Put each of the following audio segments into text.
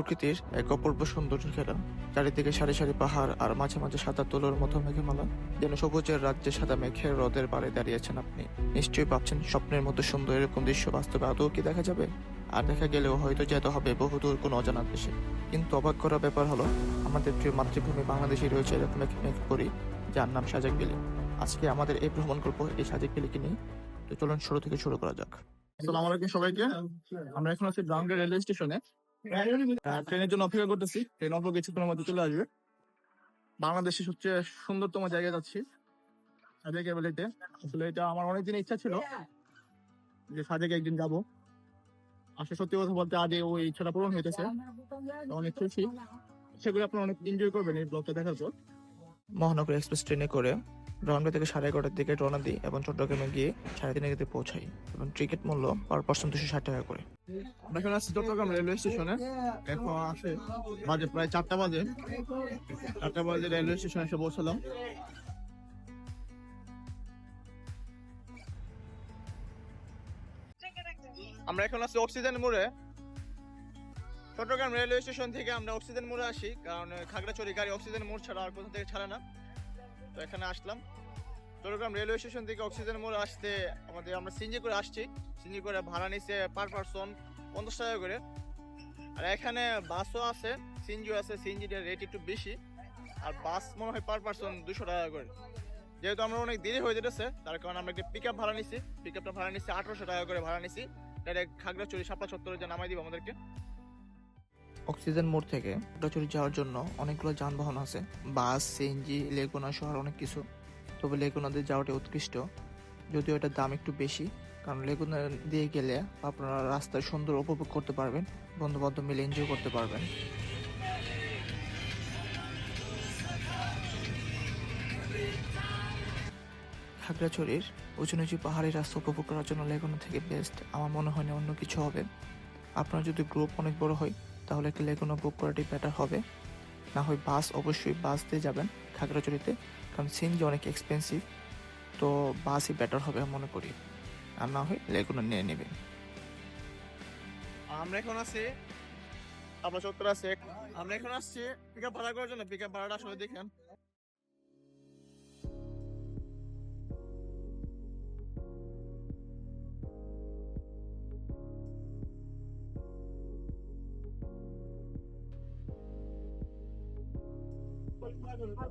প্রকৃতির এক অপূর্ব সৌন্দর্য খেলা। চারিদিকে সারি সারি পাহাড় আর মাঝে মাঝে সাদা তুলোর মতো মেঘমালা। যেন সবুজের রাজ্যে সাদা মেঘের রোদের পাড়ে দাঁড়িয়েছেন আপনি। নিশ্চয়ই ভাবছেন স্বপ্নের মতো সুন্দর এরকম দৃশ্য বাস্তবে আদৌ কি দেখা যাবে? আর দেখা গেলেও হয়তো যেতে হবে বহুদূর কোনো অজানা দেশে। কিন্তু অবাক করার ব্যাপার হলো আমাদের প্রিয় মাতৃভূমি বাংলাদেশে রয়েছে এরকম এক মেঘপুরি যার নাম সাজেক বিলি আজকে আমাদের এই ভ্রমণ করব এই সাজেক বিলিকে নিয়ে। তো চলুন শুরু থেকে শুরু করা যাক। আসসালামু আলাইকুম সবাইকে। আমরা এখন আছি ব্রাউনগেট রেলওয়ে স্টেশনে। ট্রেনের জন্য অপেক্ষা করতেছি। ট্রেন অল্প কিছুক্ষণের মধ্যে চলে আসবে। বাংলাদেশের সবচেয়ে সুন্দরতম জায়গায় যাচ্ছি সাজেক ভ্যালিতে আসলে এটা আমার অনেকদিন ইচ্ছা ছিল যে সাজেকে একদিন যাব। আসলে সত্যি কথা বলতে আগে ওই ইচ্ছাটা পূরণ হইতেছে। অনেক খুশি। সেগুলো আপনারা অনেক এনজয় করবেন এই ব্লগটা দেখার পর। মহানগর এক্সপ্রেস ট্রেনে করে ব্রাউনগা থেকে সাড়ে এগারোটার দিকে রওনা দিই এবং চট্টগ্রামে গিয়ে সাড়ে তিনের দিকে পৌঁছাই এবং টিকিট মূল্য পার পার্সন দুশো ষাট টাকা করে। এখন আসছি চট্টগ্রাম রেলওয়ে স্টেশনে। এখন আসে বাজে প্রায় চারটা বাজে। চারটা বাজে রেলওয়ে স্টেশনে এসে পৌঁছালাম। আমরা এখন আছি অক্সিজেন মোড়ে। চট্টগ্রাম রেলওয়ে স্টেশন থেকে আমরা অক্সিজেন মোড়ে আসি, কারণ খাগড়াছড়ি গাড়ি অক্সিজেন মোড় ছাড়া আর কোথা থেকে ছাড়ে না। তো এখানে আসলাম। চট্টগ্রাম রেলওয়ে স্টেশন থেকে অক্সিজেন মোড়ে আসতে আমাদের, আমরা সিঞ্জি করে আসছি। সিঞ্জি করে ভাড়া নিচ্ছে পার পারসন পঞ্চাশ টাকা করে। আর এখানে বাসও আছে, সিনজিও আছে সিনজিটার রেট একটু বেশি। আর বাস মনে হয় পার পারসন দুশো টাকা করে। যেহেতু আমরা অনেক দেরি হয়ে যেতেছে, তার কারণে আমরা একটা পিক আপ ভাড়া নিছি। পিক আপটা ভাড়া নিছি আঠারোশো টাকা করে ভাড়া নিছি। ডাইরেক্ট খাগড়াছড়ি শাপলা চত্বরে যে নামাই দিব আমাদেরকে। অক্সিজেন মোড় থেকে চুরি যাওয়ার জন্য অনেকগুলো যানবাহন আছে। বাস সিএনজি লেগুনা সহ অনেক কিছু। তবে লেগুনাতে যাওয়াটা উৎকৃষ্ট। যদিও এটার দাম একটু বেশি, কারণ লেগুনা দিয়ে গেলে আপনারা রাস্তায় সুন্দর উপভোগ করতে পারবেন, বন্ধুবান্ধব মিলে এনজয় করতে পারবেন। খাগড়াছড়ির উঁচু নিচু পাহাড়ি রাস্তা উপভোগ করার জন্য লেগুনা থেকে বেস্ট আমার মনে হয় না অন্য কিছু হবে। আপনার যদি গ্রুপ অনেক বড় হয় তাহলে লেগুনা বুক করাটাই বেটার হবে? না হয় বাস, অবশ্যই বাস দিয়ে যাবেন খাগড়াচড়িতে কারণ সিএনজি অনেক এক্সপেন্সিভ তো বাসই বেটার হবে মনে করি। আর না হয় লেগুনা নিয়ে নেবেন। আমরা এখন আছি, আমরা চত্বর আছে। আমরা এখন আসছি পিকআপ ভাড়া করার জন্য পিক আপ ভাড়াটা আসলে দেখেন।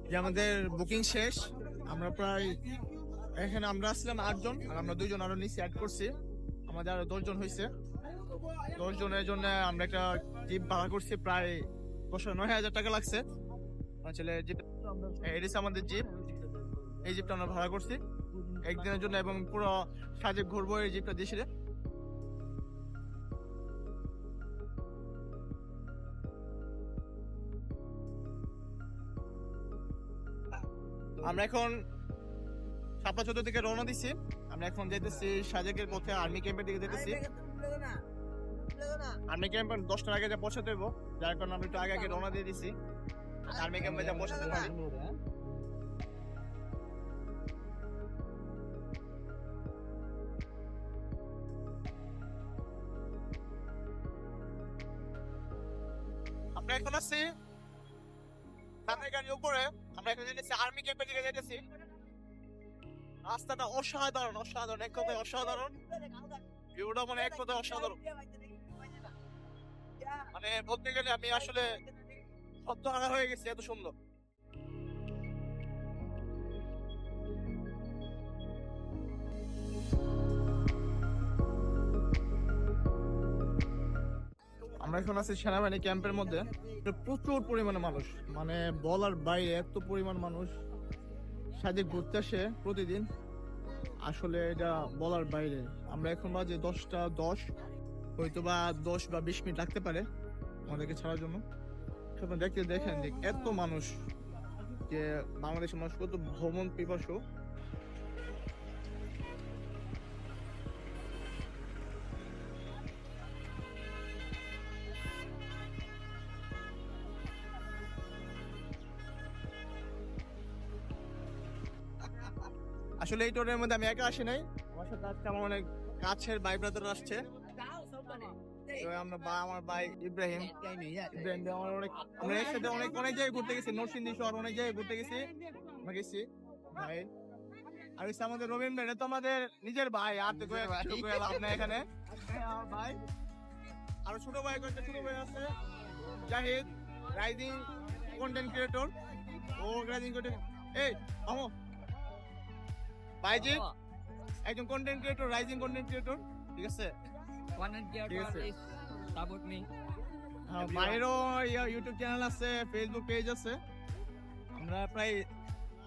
যে আমাদের বুকিং শেষ, আমরা প্রায় এখানে আমরা আসছিলাম আটজন, আর আমরা দুইজন আরও নিচে অ্যাড করছি। আমাদের আরও দশজন হয়েছে। দশজনের জন্য আমরা একটা জিপ ভাড়া করছি, প্রায় দশ নয় হাজার টাকা লাগছে। আসলে জিপ এটা আমাদের জিপ এই জিপটা আমরা ভাড়া করছি। একদিনের জন্য এবং পুরো সাজে ঘুরবো এই জিপটা দিয়েছিল আমরা এখন সাপা চোদ্দ থেকে রওনা দিচ্ছি আমরা এখন যেতেছি সাজেকের পথে আর্মি ক্যাম্পের দিকে যেতেছি আর্মি ক্যাম্প দশটার আগে যা পৌঁছাতে হইব যার কারণে আমরা একটু আগে আগে রওনা দিয়ে দিছি। আর্মি ক্যাম্পে যা পৌঁছাতে পারি আমরা এখন আছি সামনের গাড়ির উপরে আমরা এখন যেতেছি আর্মি ক্যাম্পের দিকে যেতেছি রাস্তাটা অসাধারণ অসাধারণ এক কথায় অসাধারণ। ভিউটা মানে এক কথায় অসাধারণ। মানে বলতে গেলে আমি আসলে শব্দ হারা হয়ে গেছি এত সুন্দর। আমরা এখন আছি সেনাবাহিনী ক্যাম্পের মধ্যে। প্রচুর পরিমাণে মানুষ। মানে বলার বাইরে এত পরিমাণ মানুষ। সাজে ঘুরতে আসে প্রতিদিন। আসলে এটা বলার বাইরে। আমরা এখন বাজে দশটা দশ। হয়তো বা দশ বা বিশ মিনিট লাগতে পারে আমাদেরকে ছাড়ার জন্য। আপনারা দেখতে দেখেন যে এত মানুষ যে বাংলাদেশের মানুষ কত ভ্রমণ পিপাসু। আসলে এই টোরের মধ্যে আমি একা আসি নাই। আমার সাথে আজকে আমার অনেক কাছের ভাই ব্রাদার আসছে। আমরা বা আমার ভাই ইব্রাহিম। ইব্রাহিম আমার অনেক আমরা একসাথে অনেক অনেক জায়গায় ঘুরতে গেছি। নরসিংদী শহর অনেক জায়গায় ঘুরতে গেছি। আমরা গেছি। ভাই। আর হচ্ছে আমাদের রবীন্দ্র ভাই, এটা তো আমাদের নিজের ভাই। আর তো লাভ নাই এখানে। হ্যাঁ, আমার ভাই। আর ছোট ভাই কয়েকটা ছোট ভাই আছে। জাহিদ রাইজিং কন্টেন্ট ক্রিয়েটর ও রাইজিং কন্টেন্ট এই আমো ভাইজি একজন content creator rising content creator ঠিক আছে? আছে। Me. হ্যাঁ, ভাইয়েরও ইউটিউব চ্যানেল আছে ফেসবুক পেজ আছে। আমরা প্রায়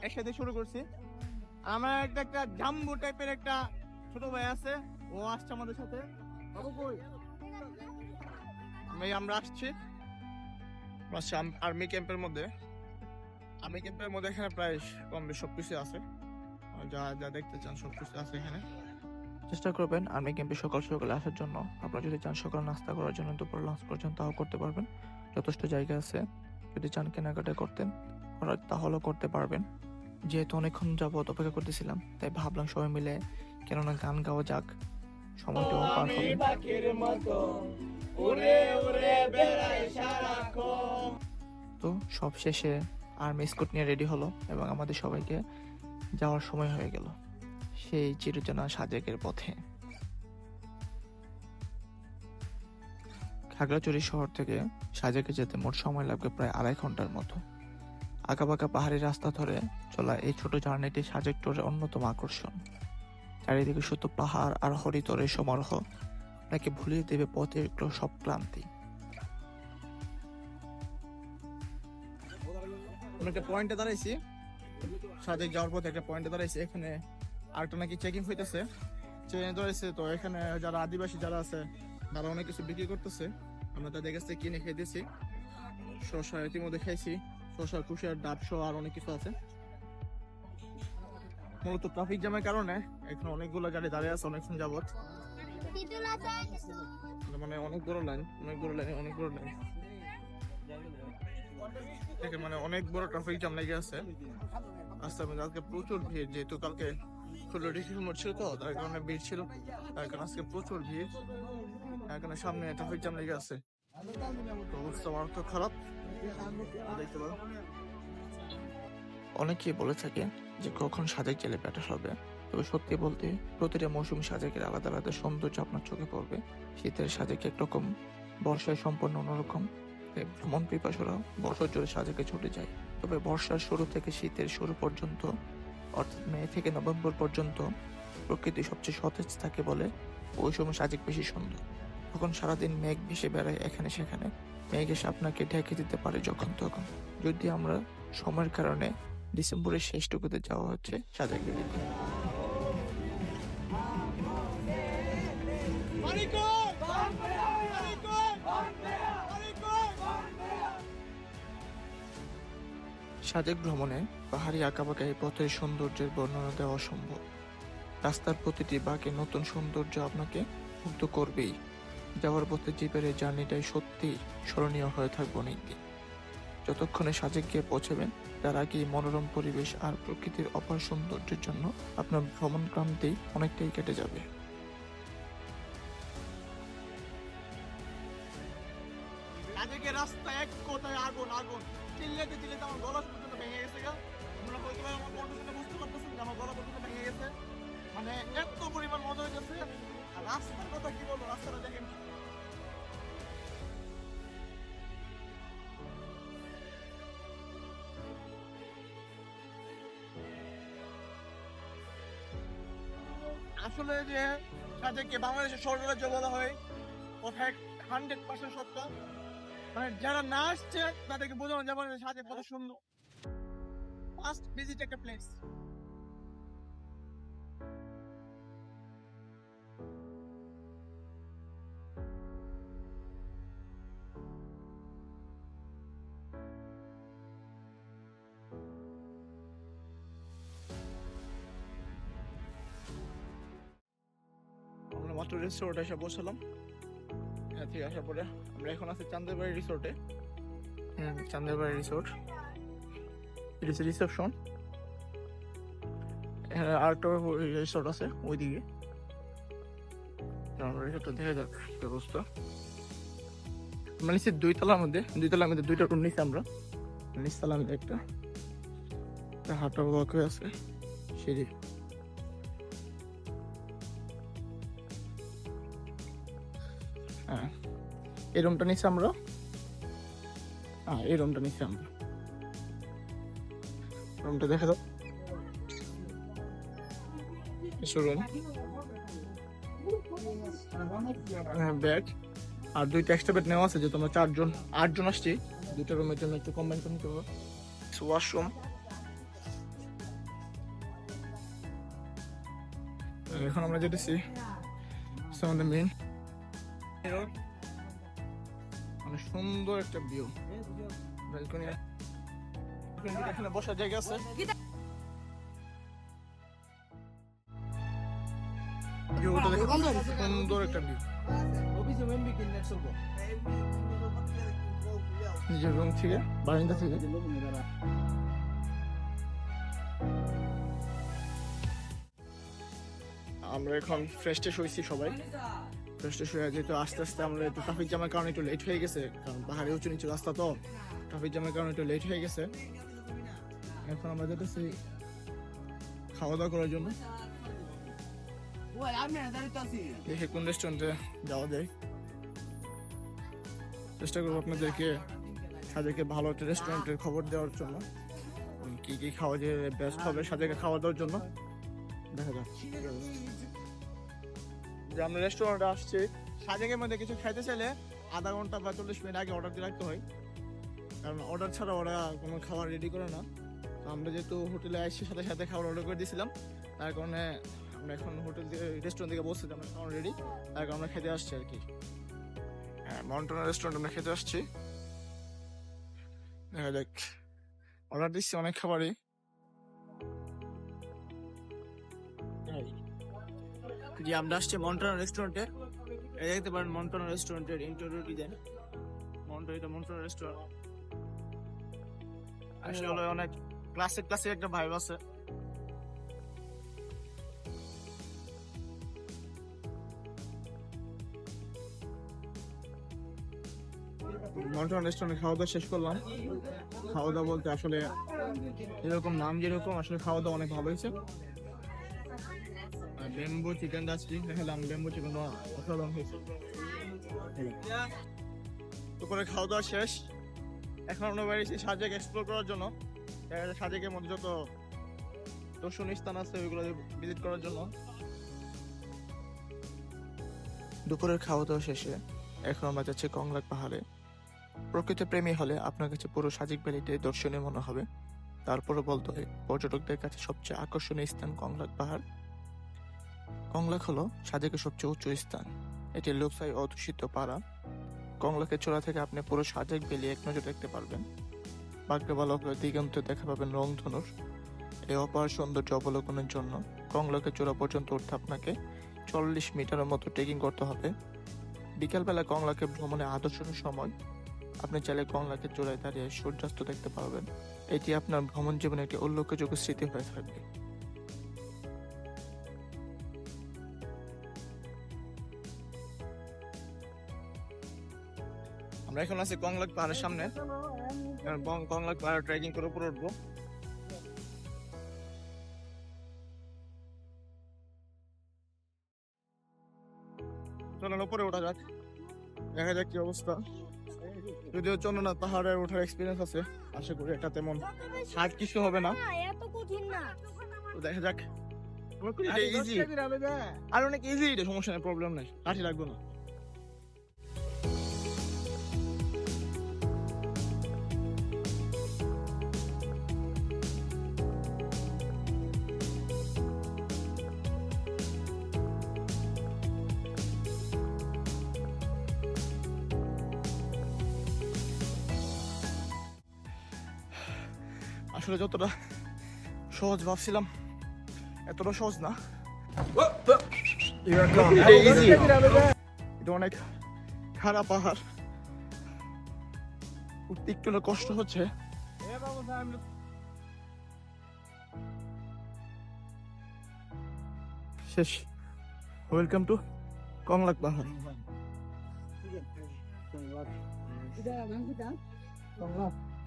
একসাথে শুরু করছি। আমার একটা একটা জাম্বু টাইপের একটা ছোট ভাই আছে ও আসছে আমাদের সাথে। আমরা আসছি। আর্মি ক্যাম্পের মধ্যে। আর্মি ক্যাম্পের মধ্যে এখানে প্রায় কম বেশ সবকিছু আছে। আর যা যা দেখতে চান সবকিছু আছে এখানে। চেষ্টা করবেন আর্মি ক্যাম্পে সকাল সকালে আসার জন্য। আপনারা যদি চান সকাল নাস্তা করার জন্য দুপুর লাঞ্চ পর্যন্ত তাও করতে পারবেন। যথেষ্ট জায়গা আছে। যদি চান কেনাকাটা করতেন তাহলেও করতে পারবেন। যেহেতু অনেকক্ষণ যাবত অপেক্ষা করতেছিলাম তাই ভাবলাম সবাই মিলে কেননা গান গাওয়া যাক। সময়টাও পার হবে। তো সব শেষে আর্মি স্কুট নিয়ে রেডি হলো এবং আমাদের সবাইকে যাওয়ার সময় হয়ে গেল। সেই চিরচেনা সাজেকের পথে। খাগড়াছড়ি শহর থেকে সাজেকে যেতে মোট সময় লাগবে প্রায় আড়াই ঘণ্টার মতো। আঁকাবাঁকা পাহাড়ি রাস্তা ধরে চলা এই ছোট জার্নিটি সাজেক টোরের অন্যতম আকর্ষণ। চারিদিকে শুধু পাহাড় আর হরিতরের সমারোহ আপনাকে ভুলিয়ে দেবে পথের সব ক্লান্তি। একটা পয়েন্টে দাঁড়াইছি। সাজেক যাওয়ার পথে একটা পয়েন্টে দাঁড়াইছে এখানে আরেকটা নাকি চেকিং হইতেছে। চেকিং ধরেছে তো এখানে যারা আদিবাসী যারা আছে তারা অনেক কিছু বিক্রি করতেছে। আমরা তাদের কাছ থেকে কিনে খেতেছি শসা ইতিমধ্যে খাইছি। শসা কুশিয়ার ডাব সহ আর অনেক কিছু আছে। মূলত ট্রাফিক জ্যামের কারণে এখানে অনেকগুলো গাড়ি দাঁড়িয়ে আছে অনেকক্ষণ যাবত মানে অনেক বড় লাইন অনেক বড় লাইন অনেক বড় লাইন দেখে মানে অনেক বড় ট্রাফিক জ্যাম লেগে আছে। কালকে প্রচুর ভিড়, যেহেতু কালকে ষোলো ডিসেম্বর ছিল তো, তার কারণে ভিড় ছিল। তার কারণে আজকে প্রচুর ভিড়। সামনে ট্রাফিক জ্যাম লেগে আছে। তো অবস্থা খারাপ। দেখতে পারো। অনেকেই বলে থাকে যে কখন সাজেক জেলে ব্যাটার হবে তবে সত্যি বলতে, প্রতিটা মৌসুমী সাজেকের আলাদা আলাদা সৌন্দর্য আপনার চোখে পড়বে। শীতের সাজেক একরকম বর্ষায় সম্পূর্ণ অন্যরকম। ভ্রমণ পিপাসুরা বছর জুড়ে সাজেকে ছুটে যায়। তবে বর্ষার শুরু থেকে শীতের শুরু পর্যন্ত, অর্থাৎ মে থেকে নভেম্বর পর্যন্ত, প্রকৃতি সবচেয়ে সতেজ থাকে বলে ওই সময় সাজেক বেশি সুন্দর। তখন সারাদিন মেঘ ভেসে বেড়ায় এখানে সেখানে। মেঘ এসে আপনাকে ঢেকে দিতে পারে যখন তখন। যদি আমরা সময়ের কারণে ডিসেম্বরের শেষটুকুতে যাওয়া হচ্ছে, সাজেক ভ্যালিতে সাজেক ভ্রমণে পাহাড়ি আঁকাবাঁকা এই পথের সৌন্দর্যের বর্ণনা দেওয়া অসম্ভব। রাস্তার প্রতিটি বাঁকে নতুন সৌন্দর্য আপনাকে মুগ্ধ করবেই। যাওয়ার পথে জিপের এই জার্নিটাই সত্যি স্মরণীয় হয়ে থাকবে অনেকদিন। যতক্ষণে সাজেক গিয়ে পৌঁছাবেন, তার আগে মনোরম পরিবেশ আর প্রকৃতির অপার সৌন্দর্যের জন্য আপনার ভ্রমণ ক্লান্তি অনেকটাই কেটে যাবে। আসলে যে তাদেরকে বাংলাদেশের স্বর্গরাজ্য বলা হয় কথা হান্ড্রেড পার্সেন্ট সত্য। মানে যারা না আসছে, তাদেরকে বোঝানো যাবে সাথে কত সুন্দর। ফার্স্ট ভিজিট একটা প্লেস মাত্র রিসোর্টে এসে পৌঁছলাম থেকে আসার পরে আমরা এখন আছি চান্দেরবাড়ি রিসোর্টে হ্যাঁ চান্দেরবাড়ি রিসোর্ট ইস রিসেপশন এখানে আরেকটা রিসোর্ট আছে ওইদিকে। আমরা এটা দেখা যাক কি অবস্থা। আমরা নিচে দুই তলার মধ্যে দুই তলার মধ্যে দুইটা রুম নিচ্ছি আমরা। নিচ তলার মধ্যে একটা। হাঁটা ওয়াক হয়ে আছে। সিঁড়ি। এই রুমটা নিচ্ছি আমরা। হ্যাঁ এই রুমটা নিচ্ছি আমরা। রুমটা দেখা দাও রুম হ্যাঁ ব্যাগ আর দুইটা এক্সট্রা বেড নেওয়া আছে যে তোমরা চারজন, আটজন আসছি। দুইটা রুমের জন্য একটু কম্বাইন করে ওয়াশরুম এখন আমরা যেতেছি। আমাদের মানে সুন্দর একটা ভিউ ব্যালকনি এখানে বসার জায়গা আছে। সুন্দর একটা ভিউ থেকে, বারান্দা আমরা এখন ফ্রেশ ট্রেশ হয়েছি সবাই। হয়ে যেহেতু আস্তে আস্তে আমরা একটু ট্রাফিক জ্যামের কারণে একটু লেট হয়ে গেছে কারণ পাহাড়ে উঁচু নিচু রাস্তা তো ট্রাফিক জ্যামের কারণে একটু লেট হয়ে গেছে। এখন আমরা যেতেছি খাওয়া দাওয়া করার জন্য। দেখি কোন রেস্টুরেন্টে যাওয়া যায়। চেষ্টা করব আপনাদেরকে সাজেকে ভালো একটা রেস্টুরেন্টের খবর দেওয়ার জন্য। কি কি খাওয়া যে বেস্ট হবে সাজেকে খাওয়া দেওয়ার জন্য। দেখা যাক। যে আমরা রেস্টুরেন্টে আসছি, সাজেকের মধ্যে কিছু খাইতে চাইলে আধা ঘণ্টা বা চল্লিশ মিনিট আগে অর্ডার দিয়ে রাখতে হয়। কারণ অর্ডার ছাড়া ওরা কোনো খাবার রেডি করে না। তো আমরা যেহেতু হোটেলে আসছি সাথে সাথে খাবার অর্ডার করে দিয়েছিলাম। তার কারণে আমরা এখন হোটেল থেকে রেস্টুরেন্ট থেকে বসছি আমরা খাবার রেডি তার কারণে আমরা খেতে আসছি আর কি। হ্যাঁ মন্টনা রেস্টুরেন্ট আমরা খেতে আসছি। দেখা যাক। অর্ডার দিচ্ছি অনেক খাবারই। জি আমরা আসছি মন্টনা রেস্টুরেন্টে। এই দেখতে পারেন মন্টনা রেস্টুরেন্টের ইন্টেরিয়র ডিজাইন মন্টনা এটা মন্টনা রেস্টুরেন্ট। আসলে অনেক ক্লাসিক ক্লাসিক একটা ভাইব আছে। মন্টন রেস্টুরেন্টে খাওয়া দাওয়া শেষ করলাম। খাওয়া দাওয়া বলতে আসলে এরকম নাম যেরকম, আসলে খাওয়া দাওয়া অনেক ভালো হয়েছে। বেম্বু চিকেন দাচ্ছি দেখালাম বেম্বু চিকেন অসাধারণ হয়েছে দুপুরে খাওয়া দাওয়া শেষ। এখন আমরা বেরিয়েছি সাজেক এক্সপ্লোর করার জন্য। দেখা যায় সাজেকের মধ্যে যত দর্শনীয় স্থান আছে ওইগুলো ভিজিট করার জন্য। দুপুরের খাওয়া দাওয়া শেষে এখন আমরা যাচ্ছি কংলাক পাহাড়ে। প্রকৃত প্রেমী হলে আপনার কাছে পুরো সাজিক ভ্যালিটাই দর্শনীয় মনে হবে। তারপরে বলতে হয়, পর্যটকদের কাছে সবচেয়ে আকর্ষণীয় স্থান কংলাক পাহাড়। কংলাক হলো সাজেকের সবচেয়ে উচ্চ স্থান। এটি লোকসাই অধ্যুষিত পাড়া। কংলাকের চূড়া থেকে আপনি পুরো সাজেক ভ্যালি এক নজর দেখতে পারবেন। বাগ্যবালক দিগন্তে দেখা পাবেন রংধনুর। এই অপার সৌন্দর্য অবলোকনের জন্য কংলাকের চূড়া পর্যন্ত উঠতে আপনাকে চল্লিশ মিটারের মতো ট্রেকিং করতে হবে। বিকালবেলা কংলাকে ভ্রমণে আদর্শ সময় আপনি চাইলে কংলাকে চূড়ায় দাঁড়িয়ে সূর্যাস্ত দেখতে পারবেন। এটি আপনার ভ্রমণ জীবনে একটি উল্লেখযোগ্য স্মৃতি হয়ে থাকবে। আমরা এখন আছি কংলাক পাহাড়ের সামনে। কংলাক পাহাড় ট্রেকিং করে উপরে উঠবো। চলুন উপরে ওঠা যাক। দেখা যাক কি অবস্থা। যদিও চন্দ্রনাথ পাহাড়ে ওঠার এক্সপিরিয়েন্স আছে। আশা করি এটা তেমন হার্ড কিছু হবে না। এত কঠিন না দেখা যাক। আর অনেক ইজি এটা সমস্যা নেই প্রবলেম নেই। লাঠি লাগবে না। আসলে যতটা সহজ ভাবছিলাম এতটা সহজ না। এটা অনেক খারাপ পাহাড় উঠতে একটু কষ্ট হচ্ছে। শেষ। ওয়েলকাম টু কংলাক পাহাড়।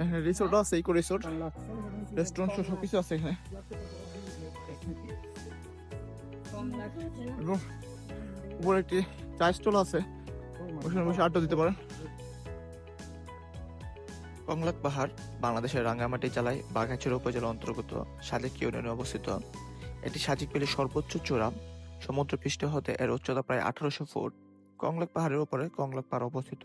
এখানে রিসোর্ট আছে ইকো রিসোর্ট রেস্টুরেন্ট সব কিছু আছে এখানে। এবং উপরে একটি চা স্টল আছে ওখানে বসে আড্ডা দিতে পারেন। কংলাক পাহাড় বাংলাদেশের রাঙ্গামাটি জেলায় বাঘাছড়া উপজেলার অন্তর্গত সাজেক ইউনিয়নে অবস্থিত। এটি সাজিক বেলের সর্বোচ্চ চূড়া সমুদ্রপৃষ্ঠ হতে এর উচ্চতা প্রায় আঠারোশো ফুট। কংলাক পাহাড়ের উপরে কংলাক পাড়া অবস্থিত।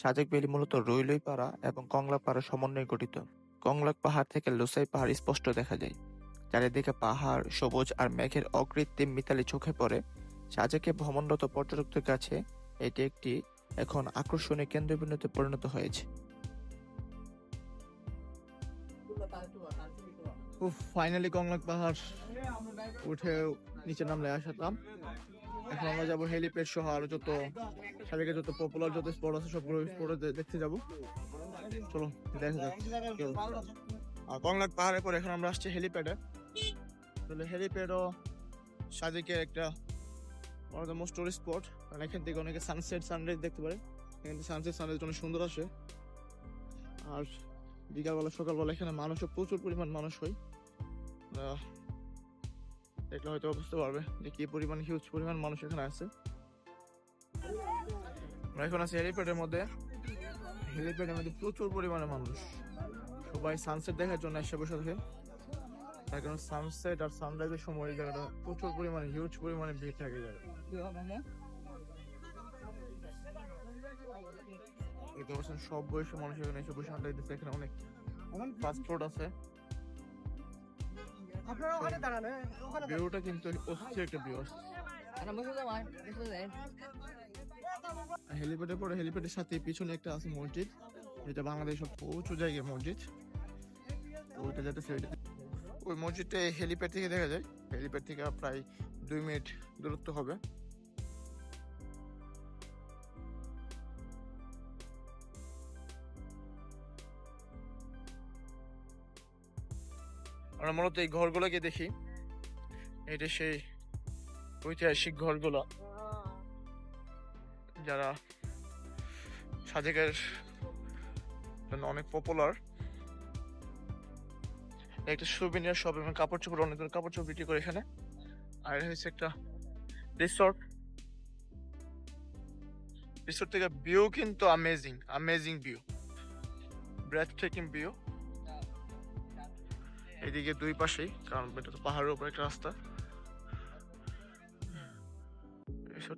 সাজেক বেলি মূলত রইলই পাড়া এবং কংলাক পাড়ার সমন্বয়ে গঠিত। কংলাক পাহাড় থেকে লুসাই পাহাড় স্পষ্ট দেখা যায়। চারিদিকে পাহাড়, সবুজ আর মেঘের অকৃত্রিম মিতালি চোখে পড়ে। সাজেকে ভ্রমণরত পর্যটকদের কাছে এটি একটি এখন আকর্ষণীয় কেন্দ্রবিন্দুতে পরিণত হয়েছে। ফাইনালি কংলাক পাহাড় উঠে নিচে নামলে আসলাম এখন আমরা যাব হেলিপ্যাড সহ আরও যত সাবেকে যত পপুলার যত স্পট আছে, সবগুলো স্পটে দেখতে যাব। চলো, দেখা যাক। আর কংলাক পাহাড়ের পর এখন আমরা আসছি হেলিপ্যাডে। তাহলে হেলিপ্যাডও সাজেকে একটা one of the most tourist spot কারণ এখান থেকে অনেকে সানসেট সানরাইজ দেখতে পারে। এখান থেকে সানসেট সানরাইজ অনেক সুন্দর আসে। আর বিকালবেলা, সকালবেলা এখানে মানুষও প্রচুর পরিমাণ মানুষ হয়। দেখলে হয়তো বুঝতে পারবে যে কি পরিমাণ হিউজ পরিমাণ মানুষ এখানে আছে। আমরা এখন আছি হেলিপ্যাডের মধ্যে। হেলিপ্যাডের মধ্যে প্রচুর পরিমাণে মানুষ। সবাই সানসেট দেখার জন্য এসে বসে থাকে। তার কারণ সানসেট আর সানরাইজের সময় এই জায়গাটা প্রচুর পরিমাণে হিউজ পরিমাণে ভিড় থাকে পাচ্ছেন সব বয়সী মানুষ এখানে এসে বসে আড্ডা এখানে অনেক ফাস্ট আছে। আপনারা ওখানে দাঁড়ান হ্যাঁ? ওখানে ভিউটা কিন্তু অস্থির একটা ভিউ যাও। হেলিপ্যাডের পরে হেলিপ্যাডের সাথে পিছনে একটা আছে মসজিদ যেটা বাংলাদেশের সব উঁচু জায়গায় মসজিদ। ওইটা ওইটা ওই মসজিদটা হেলিপ্যাড থেকে দেখা যায়। হেলিপ্যাড থেকে প্রায় দুই মিনিট দূরত্ব হবে। আমরা মূলত এই ঘরগুলোকে দেখি। এটা সেই ঐতিহাসিক ঘরগুলো। যারা সাজেকের জন্য অনেক পপুলার একটা সুবিনিয়ার শপ এবং কাপড় চোপড়, অনেক কাপড় চোপড় বিক্রি করে এখানে। আর এটা হচ্ছে একটা রিসর্ট রিসর্ট থেকে ভিউ কিন্তু amazing amazing view breathtaking view এদিকে দুই পাশেই, কারণ এটা তো পাহাড়ের উপর একটা রাস্তা।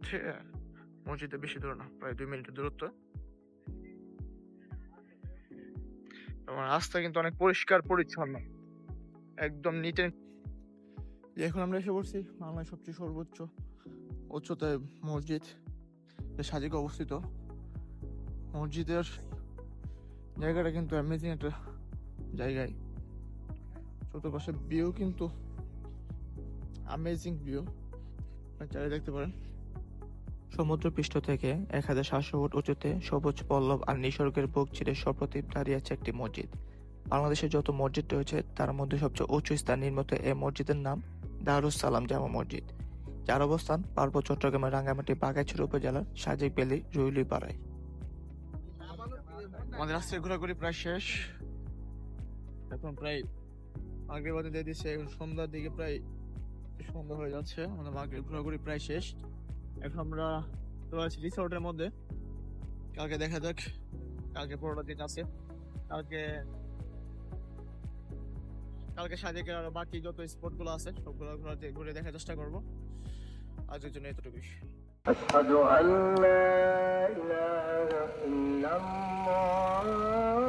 থেকে মসজিদে বেশি দূর না, প্রায় দুই মিনিটের দূরত্ব। এবং রাস্তা কিন্তু অনেক পরিষ্কার, পরিচ্ছন্ন। একদম নিট এখন আমরা এসে পড়ছি বাংলায় সবচেয়ে সর্বোচ্চ উচ্চতায় মসজিদ সাজিকে অবস্থিত। মসজিদের জায়গাটা কিন্তু অ্যামেজিং একটা জায়গায়। চতুর্পাশে ভিউ কিন্তু আমেজিং ভিউ চারিয়ে দেখতে পারেন। সমুদ্রপৃষ্ঠ থেকে এক হাজার সাতশো ফুট উঁচুতে সবুজ পল্লব আর নিসর্গের বুক চিরে সপ্রতিভ দাঁড়িয়ে আছে একটি মসজিদ। বাংলাদেশের যত মসজিদ রয়েছে তার মধ্যে সবচেয়ে উঁচু স্থান নির্মিত এই মসজিদের নাম দারুস সালাম জামা মসজিদ যার অবস্থান পার্বত্য চট্টগ্রামের রাঙ্গামাটি বাগাইছড়ি উপজেলার সাজেক বেলি রুইলি পাড়ায়। আমাদের রাস্তায় ঘোরাঘুরি প্রায় শেষ। এখন প্রায় আগে বাদে দিয়ে দিচ্ছে এখন সন্ধ্যার দিকে প্রায় সন্ধ্যা হয়ে যাচ্ছে আমাদের আগে ঘোরাঘুরি প্রায় শেষ এখন আমরা চলে আছি রিসোর্টের মধ্যে কালকে দেখা যাক কালকে পুরোটা দিন আছে কালকে কালকে সাজেকে আর বাকি যত স্পট গুলো আছে সবগুলো ঘুরে ঘুরে দেখার চেষ্টা করবো আজকের জন্য এতটুকুই أشهد أن لا إله إلا الله